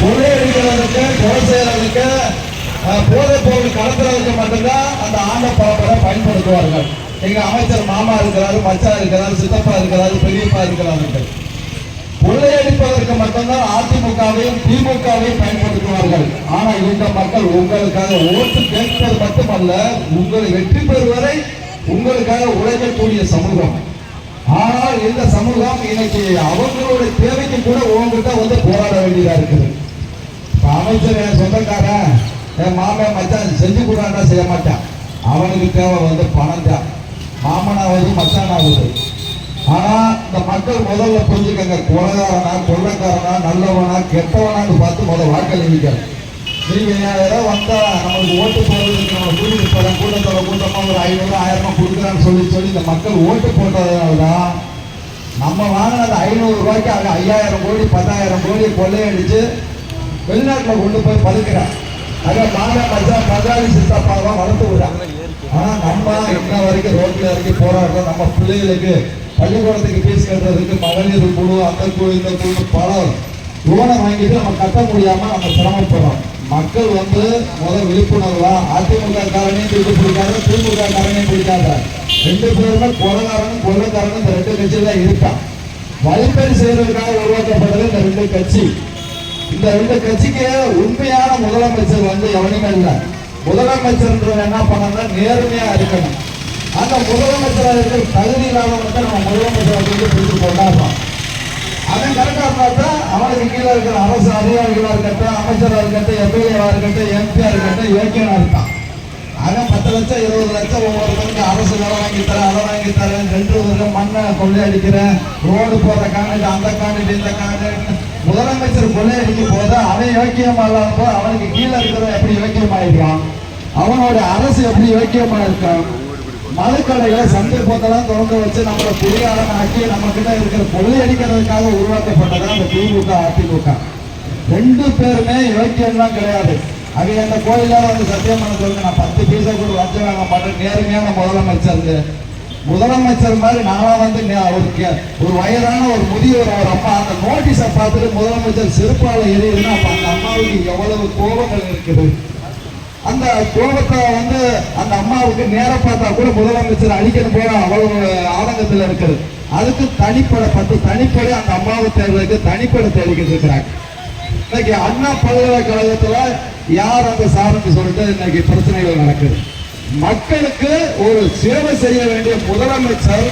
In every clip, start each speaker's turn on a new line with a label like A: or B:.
A: கொள்ளையடிக்கிறவனுக்கு கொலை செய்யறவனுக்கு போதைப் பொருள் கடத்துறதுக்கு மட்டும்தான் அந்த ஆண்ட பரப்பரை பயன்படுத்துவார்கள். எங்க அமைச்சர் மாமா இருக்கிறாரு மச்சான் இருக்கிறாரு சித்தப்பா இருக்கிறாரு பெரியப்பா இருக்கிறார்கள் கொள்ளையடிப்பதற்கு மட்டும்தான் அதிமுகவையும் திமுகவையும் பயன்படுத்துவார்கள். ஆனா இந்த மக்கள் உங்களுக்காக ஓட்டு கேட்பது மட்டுமல்ல உங்களை வெற்றி பெறுவரை உங்களுக்காக உழைக்கக்கூடிய சமூகம். ஆனால் இந்த சமூகம் இன்னைக்கு அவங்களுடைய தேவைக்கு கூட உங்ககிட்ட வந்து போராட வேண்டியதா இருக்குது. அமைச்சர் என் சொந்தக்காரன் என் மாமன் மச்சான் செஞ்சு கூடாண்டா செய்ய மாட்டான். அவனுக்கு தேவை வந்து பணம் தான். மாமனாவது மச்சானாவது. ஆனால் இந்த மக்கள் முதல்ல புரிஞ்சுக்கங்க கொலகாரனா கொள்ளக்காரனா நல்லவனா கெட்டவனான்னு பார்த்து முதல் வாக்களிங்க நீங்கள் ஏதோ வந்தால் நம்மளுக்கு ஓட்டு போடுறதுக்கு நம்ம கூட்டிட்டு போறோம் கூட்டத்தோட கூட்டமாக ஒரு ஐநூறு ஆயிரம் கொடுக்குறான்னு சொல்லி சொல்லி இந்த மக்கள் ஓட்டு போட்டதுனால தான் நம்ம வாங்கின அந்த ஐநூறு ரூபாய்க்கு ஐயாயிரம் கோடி பத்தாயிரம் கோடி கொள்ளையடிச்சு வெளிநாட்டில் கொண்டு போய் பதுக்குறான் அதை மாதா மச்சா பஜாரி சித்தப்பாவெல்லாம் வளர்த்து விடுறாங்க ஆனால் நம்ம இன்ன வரைக்கும் ரோட்டில் இறங்கி போராடுறோம் நம்ம பிள்ளைகளுக்கு பள்ளிக்கூடத்துக்கு ஃபீஸ் கட்டுறதுக்கு மகளிர் குழு அந்த குழு இந்த குழு பல லோனை வாங்கிட்டு நம்ம கட்ட முடியாமல் நம்ம சிரமப்படுறோம். மக்கள் வந்து முதல் விழிப்புணர்வா அதிமுக காரணையும் தூக்கி பிடிக்காத திமுக காரணையும் பிடிக்காத. ரெண்டு பேருமே கொலகாரனும் கொள்ளக்காரனும் இந்த ரெண்டு கட்சியில் தான் இருக்கான் வழிப்பறி செய்வதற்காக உருவாக்கப்பட்டது இந்த ரெண்டு கட்சி. இந்த ரெண்டு கட்சிக்கு உண்மையான முதலமைச்சர் வந்து எவனுமே இல்லை. முதலமைச்சர்ன்றவன் என்ன பண்ணணும் நேர்மையா இருக்கணும். அந்த முதலமைச்சராக இருக்கிற தகுதி இல்லாதவங்க நம்ம முதலமைச்சர் வந்து பிடிச்சு கொண்டாடுறோம். அவன் கரெக்டாக பார்த்தா அவனுக்கு கீழே இருக்கிற அரசு அதிகாரிகளாக இருக்கட்டும் அமைச்சராக இருக்கட்டும் எம்எல்ஏவாக இருக்கட்டும் எம்பியாக இருக்கட்டும் யோக்கியனா இருக்கான் அவன் பத்து லட்சம் இருபது லட்சம் ஒவ்வொருத்தருக்கு அரசு வேலை வாங்கி தரேன் அதை வாங்கி தரேன் ரெண்டு வருடம் மண்ணை கொள்ளையடிக்கிறேன் ரோடு போற காண்டிட்டு அந்த காண்டிட்டு இந்த காண்டிட்டு முதலமைச்சர் கொள்ளையடிக்க போது அவன் யோக்கியமா இல்லாத அவனுக்கு கீழே இருக்கிறவன் எப்படி யோக்கியமா இருக்கான் அவனோட அரசு எப்படி யோக்கியமா இருக்கான் சந்தை போத்தெல்லாம் திறந்து வச்சு நம்மளை குடியாரன் ஆக்கி நம்ம கிட்ட இருக்கிற கொள்ளையடிக்கிறதுக்காக உருவாக்கப்பட்டதான் அந்த திமுக அதிமுக. ரெண்டு பேருமே யோக்கியம்லாம் கிடையாது. அது அந்த கோயிலால வந்து சத்தியம் பண்ண சொல்லுங்க நான் பத்து பீஸை கூட வச்சு வாங்க மாட்டேன். நேர்மையான முதலமைச்சர் முதலமைச்சர் மாதிரி நானா வந்து அவருக்கு ஒரு வயதான ஒரு முதியவர் அவர் அம்மா அந்த நோட்டீஸை பார்த்துட்டு முதலமைச்சர் செருப்பால எரியுதுன்னா அப்ப அந்த அம்மாவுக்கு எவ்வளவு கோபங்கள் இருக்குது? அந்த கோபத்தை வந்து அந்த அம்மாவுக்கு நேரம் பார்த்தா கூட முதலமைச்சர் அழிக்கணும் போல அவ்வளவு ஆதங்கத்தில் இருக்குது. அதுக்கு தனிப்படை பத்து தனிப்படை அந்த அம்மாவை தேர்தலுக்கு தனிப்படை தேடிக்கிட்டு இருக்கிறாங்க. இன்னைக்கு அண்ணா பல்கலைக்கழகத்தில் யார் அந்த சார்னு சொல்லிட்டு இன்னைக்கு பிரச்சனைகள் நடக்குது. மக்களுக்கு ஒரு சேவை செய்ய வேண்டிய முதலமைச்சர்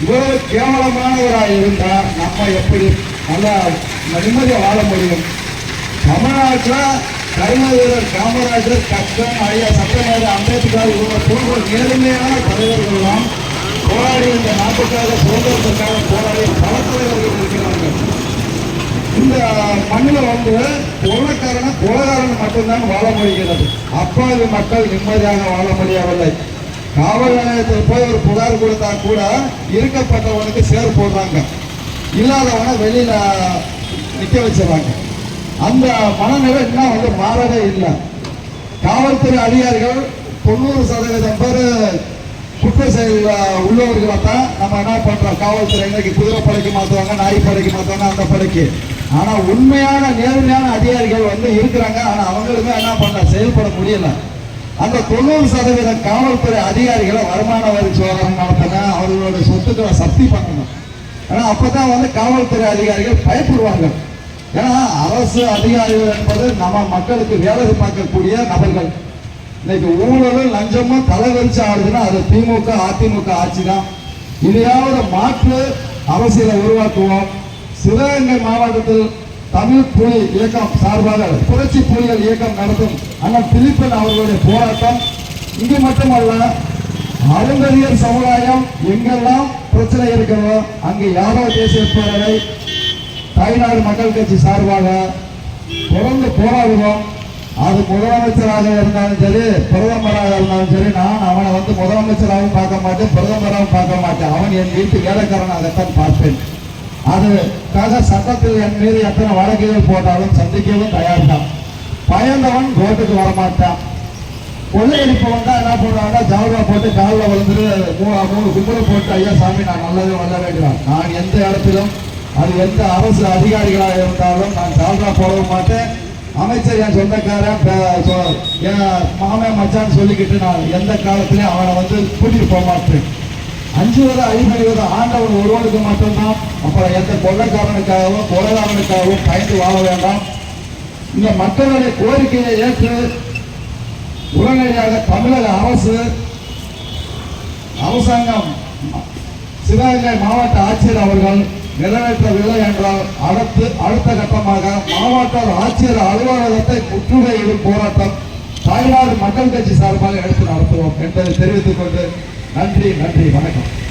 A: இவ்வளவு கேவலமானவராக இருந்தால் நம்ம எப்படி நல்லா நிம்மதியாக வாழ முடியும்? தமிழ்நாட்டில் கர்ம வீரர் காமராஜர் கஷ்டம் ஐயா சட்டமேத அம்பேத்கர் இவங்க போன்ற நேர்மையான தலைவர்கள்லாம் போராடி இந்த நாட்டுக்காக சுதந்திரத்திற்காக போராடி பல தலைவர்கள் இருக்கிறார்கள் இந்த மண்ணில் வந்து பொருளக்காரன பொருளாதாரன் மட்டும்தான் வாழ முடிகிறது. அப்பாவி மக்கள் நிம்மதியாக வாழ முடியவில்லை. காவல் நிலையத்தில் போய் ஒரு புகார் கொடுத்தா கூட இருக்கப்பட்டவனுக்கு சேர் போடுறாங்க. இல்லாதவனை வெளியில நிக்க வச்சிடறாங்க. அந்த மனநிலை இன்னும் வந்து மாறவே இல்லை. காவல்துறை அதிகாரிகள் தொண்ணூறு சதவீதம் பேர் குற்ற செயலில் உள்ளவர்களை தான் நம்ம என்ன பண்ணுறோம் காவல்துறை இன்னைக்கு குதிரை படைக்கு மாற்றுவாங்க நாய் படைக்கு மாற்றுவாங்க அந்த படைக்கு. ஆனா உண்மையான நேர்மையான அதிகாரிகள் வந்து இருக்கிறாங்க. ஆனா அவங்களுமே என்ன பண்ண செயல்பட முடியல. அந்த தொண்ணூறு சதவீத காவல்துறை அதிகாரிகளை வருமான வரி சோதனை நடத்தின அவர்களோட சொத்துக்களை சக்தி பண்ணணும். ஏன்னா அப்பதான் வந்து காவல்துறை அதிகாரிகள் பயப்படுவாங்க ஏன்னா அரசு அதிகாரிகள் என்பது நம்ம மக்களுக்கு வேலை பார்க்கக்கூடிய நபர்கள். இன்னைக்கு ஊழலும் லஞ்சமும் தலைவரிச்சு ஆடுதுன்னா அது திமுக அதிமுக ஆட்சி தான் இதையாவது மாற்று அரசியலை உருவாக்குவோம். சிவகங்கை மாவட்டத்தில் தமிழ் புலி இயக்கம் சார்பாக புரட்சி புலிகள் இயக்கம் நடத்தும் அண்ணன் பிலிப்பன் அவர்களுடைய போராட்டம். இங்கு மட்டுமல்ல அருந்ததியர் சமுதாயம் எங்கெல்லாம் பிரச்சனை இருக்கிறதோ அங்கு யாதவ தேசிய பேரவை தாய்நாடு மக்கள் கட்சி சார்பாக தொடர்ந்து போராடுவோம். அது முதலமைச்சராக இருந்தாலும் சரி பிரதமராக இருந்தாலும் சரி நான் அவனை வந்து முதலமைச்சராகவும் பார்க்க மாட்டேன் பிரதமராகவும் பார்க்க மாட்டேன். அவன் என் வீட்டு வேலைக்காரனாகத்தான் பார்ப்பேன். அதுக்காக சட்டத்தில் என் மீது எத்தனை வழக்குகள் போட்டாலும் சந்திக்கவும் தயார் தான் பயந்தவன் ரோட்டுக்கு வரமாட்டான். கொள்ளையடிப்பவன் தான் என்ன பண்ணுவாங்க ஜால்ரா போட்டு காலில் விழுந்துட்டு மூ- மூணு கும்பலை போட்டு ஐயா சாமி நான் நல்லது வல்ல வேண்டாம் நான் எந்த இடத்திலும் அது எந்த அரசு அதிகாரிகளாக இருந்தாலும் நான் சால்ரா போடவும் மாட்டேன். அமைச்சர் என் சொந்தக்காரன் என் மாமன் மச்சான்னு சொல்லிக்கிட்டு நான் எந்த காலத்திலையும் அவனை வந்து கூட்டிகிட்டு போக மாட்டேன். அஞ்சுவது ஐம்பது ஆண்டவன் ஒருவனுக்கு மட்டும்தான். அப்புறம் எந்த கொள்ளைக்காரனுக்காகவும் கொலைகாரனுக்காகவும் பயந்து வாழ வேண்டாம். இந்த மக்களுடைய கோரிக்கையை ஏற்று உடனடியாக தமிழக அரசு அரசாங்கம் சிவகங்கை மாவட்ட ஆட்சியர் அவர்கள் நிறைவேற்றவில்லை என்றால் அடுத்து அடுத்த கட்டமாக மாவட்ட ஆட்சியர் அலுவலகத்தை முற்றுகையிடும் போராட்டம் தாய்நாடு மக்கள் கட்சி சார்பாக எடுத்து நடத்துவோம் என்பதை தெரிவித்துக் கொண்டு நன்றி நன்றி வணக்கம்.